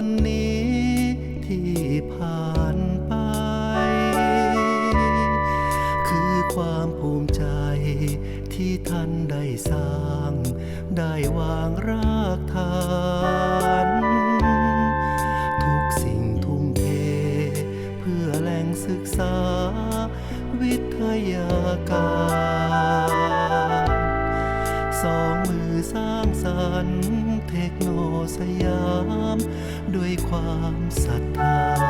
วันนี้ที่ผ่านไป คือความภูมิใจที่ท่านได้สร้าง ได้วางรากฐาน ทุกสิ่งทุ่มเท เพื่อแหล่งศึกษา วิทยาการ สองมือสร้าง สรรค์เทคโนสยาม ด้วยความศรัทธา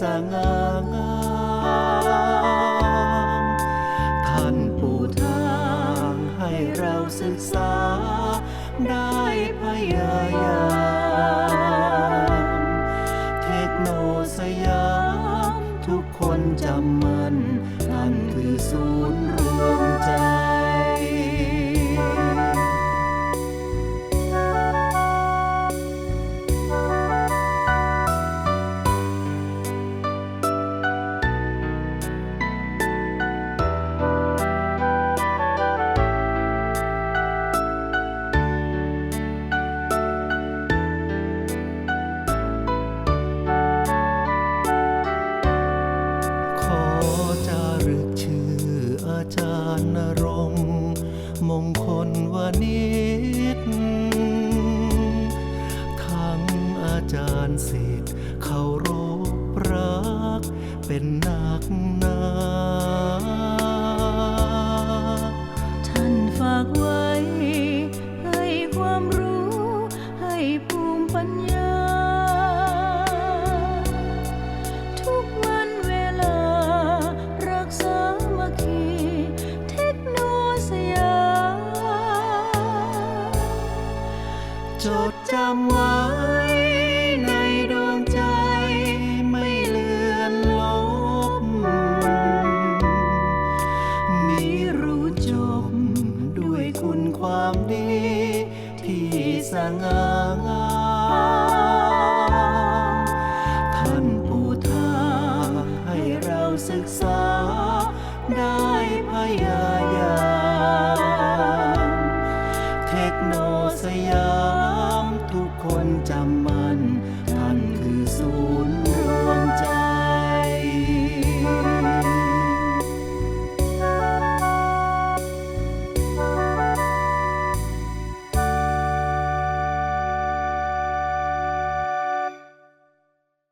สง่างามท่านปูทางให้เราศึกษาได้พยายาม มงคลวณิชทั้งอาจารย์สิทธิ์เขารพรักเป็นนักนา จดจำไว้ในดวงใจไม่เลือนลบมีรู้จบด้วยคุณความดี ที่สง่างามท่านปูทาให้เราศึกษาได้พยาย